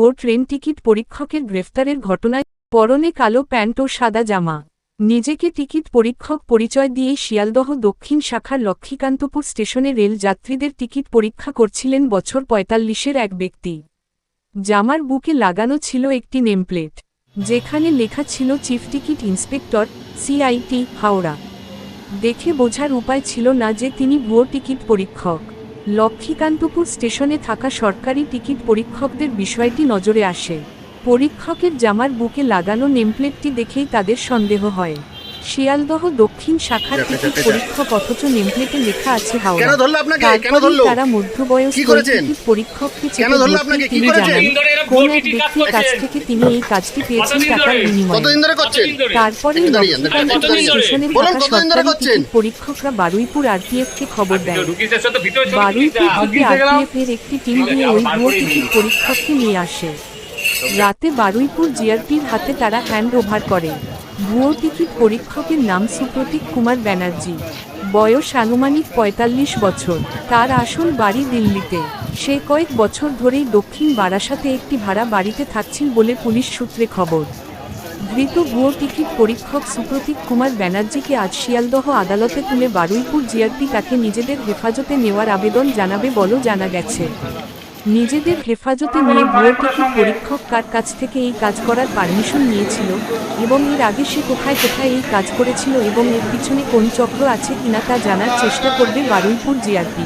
ভুয়ো train ticket পরীক্ষকের গ্রেফতারের ঘটনায় পরনে কালো প্যান্ট ও সাদা জামা। নিজেকে টিকিট পরীক্ষক পরিচয় দিয়ে শিয়ালদহ দক্ষিণ শাখার লক্ষ্মীকান্তপুর স্টেশনে রেল যাত্রীদের টিকিট পরীক্ষা করছিলেন বছর পঁয়তাল্লিশের এক ব্যক্তি। জামার বুকে লাগানো ছিল একটি নেমপ্লেট, যেখানে লেখা ছিল chief ticket inspector, CIT, Howrah. দেখে বোঝার উপায় ছিল না যে তিনি ভুয়ো টিকিট পরীক্ষক। লক্ষ্মীকান্তপুর স্টেশনে থাকা সরকারি টিকিট পরীক্ষকদের বিষয়টি নজরে আসে। পরীক্ষকের জামার বুকে লাগানো নেমপ্লেটটি দেখেই তাদের সন্দেহ হয়। শিয়ালদহ দক্ষিণ শাখার টিকিট পরীক্ষক অথচ নেমপ্লেটে লেখা আছে হাওড়া কেন ধরলো আপনাকে? কেন ধরলো? তারা মধ্যবয়স্ক কি করেছেন? পরীক্ষককে কেন ধরলো আপনাকে? কি করেছেন? দিন কোন এক কাজ ব্যক্তির কাছ থেকে তিনি এই কাজটি পেয়েছেন টাকার? বিনিময়ে কতদিন ধরে করছেন? তারপরে? স্টেশনের বলুন, থাকা সরকারি পরীক্ষকরা বারুইপুর খবর দেয় এসে তো ভিতরে চলে বারুইপুর। থেকে আরপিএফ এর একটি টিম গিয়ে ওই টিকিট পরীক্ষককে নিয়ে আসে রাতে বারুইপুর জিআরপির হাতে তারা হ্যান্ড ওভার করে ভুয়ো টিকিট পরীক্ষকের নাম সুপ্রতীক কুমার ব্যানার্জি। বয়স আনুমানিক পঁয়তাল্লিশ বছর। তার আসল বাড়ি দিল্লিতে। সে কয়েক বছর ধরেই দক্ষিণ বারাসাতে একটি ভাড়া বাড়িতে থাকছেন বলে পুলিশ সূত্রে খবর। ধৃত ভুয়ো টিকিট পরীক্ষক সুপ্রতীক কুমার ব্যানার্জিকে আজ শিয়ালদহ আদালতে তুলে বারুইপুর জিআরপি তাকে নিজেদের হেফাজতে নেওয়ার আবেদন জানাবে বলেও জানা গেছে। নিজেদের হেফাজতে নিয়ে ভুয়ো টিকিট পরীক্ষক কার কাছ থেকে এই কাজ করার পারমিশন নিয়েছিল এবং এর আগে সে কোথায় কোথায় এই কাজ করেছিল এবং এর পিছনে কোন চক্র আছে কিনা তা জানার চেষ্টা করবে বারুইপুর জিআরপি।